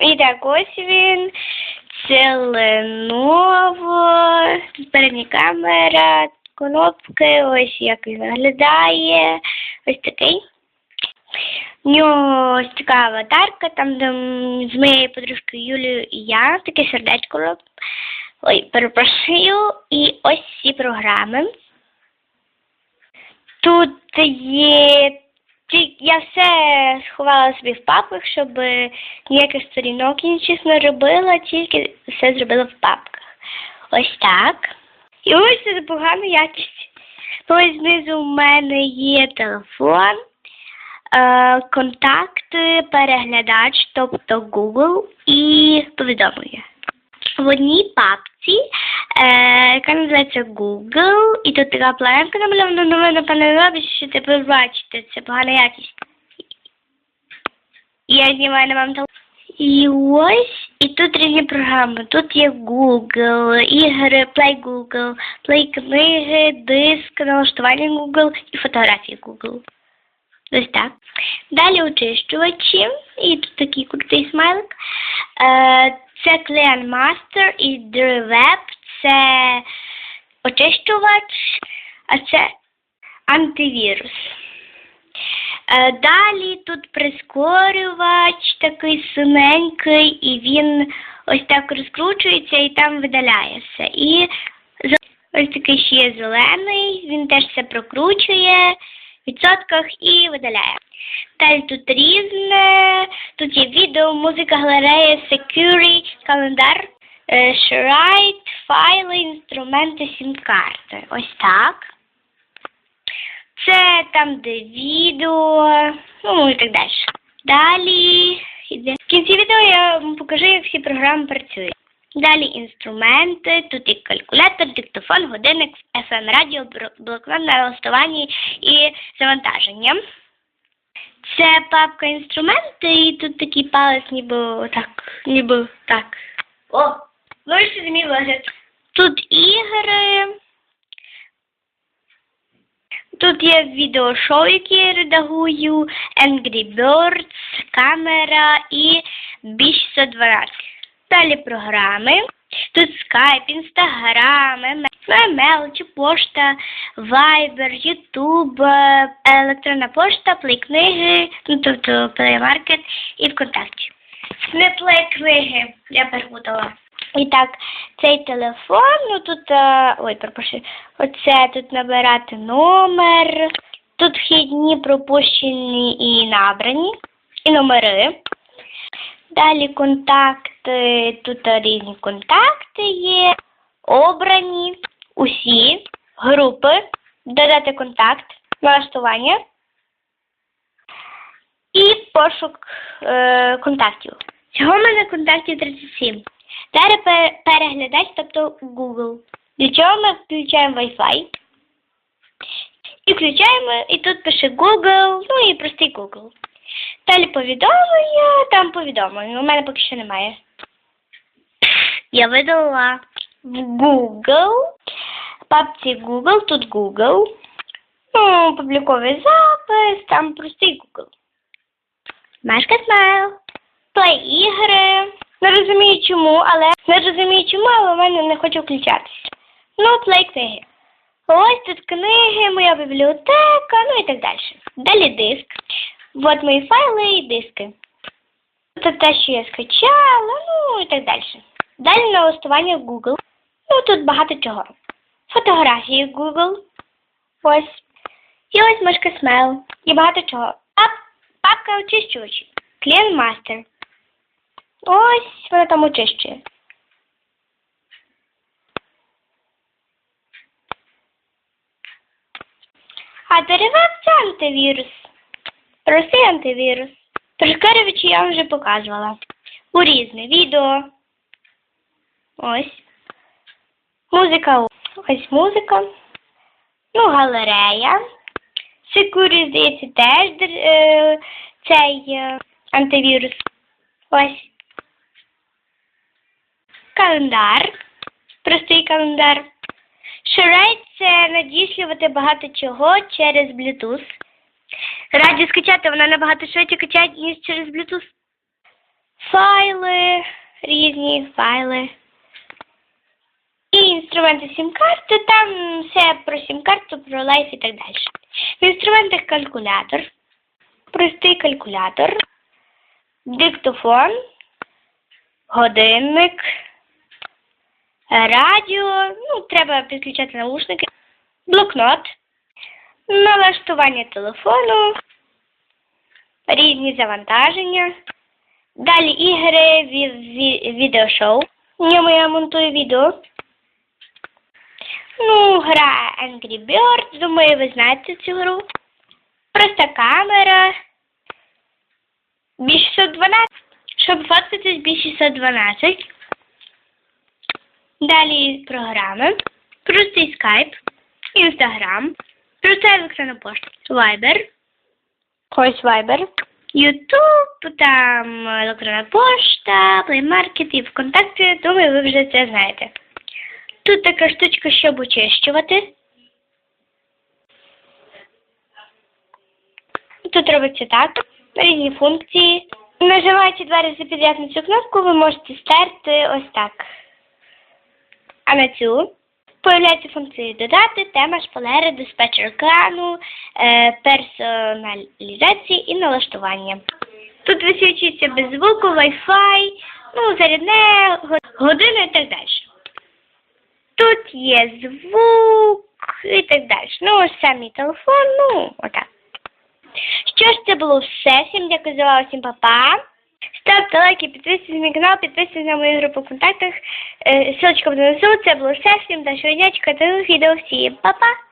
І так ось він. Це тут передня камера, кнопки, ось як він виглядає. Ось такий. В нього ось така аватарка, там де з моєю подружкою Юлією і я, таке сердечко. Ой, перепрошую. І ось ці програми. Тут є. Я все сховала собі в папках, щоб ніяких сторінок інших не робила, тільки все зробила в папках. Ось так. І ось це погана якість. Ось знизу в мене є телефон, е, контакти, переглядач, тобто Google і повідомлення. В одній папці, називається Google, і тут така планка намальована, але ви напевно робите, що тепер бачите, це погана якість. Я знімаю на вам телефон. І ось, і тут різні програми. Тут є Google, ігри, Play Google, Play книги, диск, налаштування Google і фотографії Google. Ось так. Далі очищувачі. І тут такий крутий смайлик. Е, це Clean Master і DreWeb. Це очищувач, а це антивірус. Е, Далі тут прискорювач такий синенький, і він ось так розкручується і там видаляє все. І ось такий ще є зелений, він теж все прокручує в відсотках і видаляє. Далі тут різне, тут є відео, музика, галерея, security, календар, шрайт, файли, інструменти, сім-карти. Ось так. Це там, де відео, ну і так далі. Далі іде. В кінці відео я вам покажу, як всі програми працюють. Далі інструменти, тут і калькулятор, диктофон, годинник, FM, радіо, блокнот на листуванні і завантаження. Це папка інструменти, і тут такий палець, ніби так, ніби так. О, ще змій вигляд. Тут ігри. Тут є відеошоу, які я редагую, Angry Birds, камера і більш 112. Далі програми. Тут Skype, Instagram, email чи пошта, Viber, YouTube, е, електронна пошта, Play книги, ну тобто Market і ВКонтакті. Не Play книги, я перепутала. І так, цей телефон, ну тут, е, ой, перепрошую, оце тут набирати номер, тут вхідні пропущені і набрані, і номери. Далі контакти, тут різні контакти є, обрані, усі, групи, додати контакт, налаштування і пошук е, контактів. Всього в мене контактів 37. Переглядач, тобто Google. Для чого ми включаємо Wi-Fi. І включаємо, і тут пише Google, ну і простий Google. Далі повідомлення, там повідомлення. У мене поки що немає. Я видала в Google, папці Google, тут Google. Ну, публіковий запис, там простий Google. Машка Смайл. Плей ігри. Не розумію чому, але не розумію чому, але в мене не хоче включатися. Ну, плей книги. Ось тут книги, моя бібліотека, ну і так далі. Далі диск. От мої файли і диски. Це те, що я скачала, ну і так далі. Далі налаштування Google. Ну тут багато чого. Фотографії в Google. Ось. І ось мишка Smell. І багато чого. Пап, папка очищувачі. Клієнт мастер. Ось вона там очищує. А це антивірус. Простий антивірус. Прискорювачі я вам вже показувала. У різне відео. Ось. Музика. Ось музика. Ну, галерея. Секурі, здається, теж е, цей е, антивірус. Ось. Календар. Простий календар. Шрайт це надіслювати багато чого через Bluetooth. Радіо скачати вона набагато швидше качає, ніж через Bluetooth. файли, різні файли. І інструменти сім-карти, там все про сім-карту, про лайф і так далі. В інструментах калькулятор, простий калькулятор, диктофон, годинник, радіо, ну, треба підключати наушники, блокнот, налаштування телефону, різні завантаження, далі ігри, ві- ві- відеошоу. В ньому я монтую відео. Ну, гра Angry Birds, думаю, ви знаєте цю гру. Проста камера. B612. Щоб фоткатись B612. Далі програми. Простий Skype, Instagram, проста електронна пошта, Viber, ось Viber, YouTube, там електронна пошта, Market і ВКонтакті, думаю, ви вже це знаєте. Тут така штучка, щоб очищувати. Тут робиться так, різні функції. Нажимаючи два рази підряд на цю кнопку, ви можете стерти ось так. А на цю появляються функції додати, тема, шпалери, диспетчер екрану, е, персоналізації і налаштування. Тут висвічується без звуку, Wi-Fi, ну, зарядне, го- годину і так далі. Тут є звук і так далі. Ну, ось сам телефон, ну, отак. Що ж, це було все. Всім дякую за увагу, всім па-па. Ставте лайки, підписуйтесь на мій канал, підписуйтесь на мою групу в контактах. Е, Ссылочка внизу. Це було все. Всім до дня, чекайте нових відео. Всім па-па.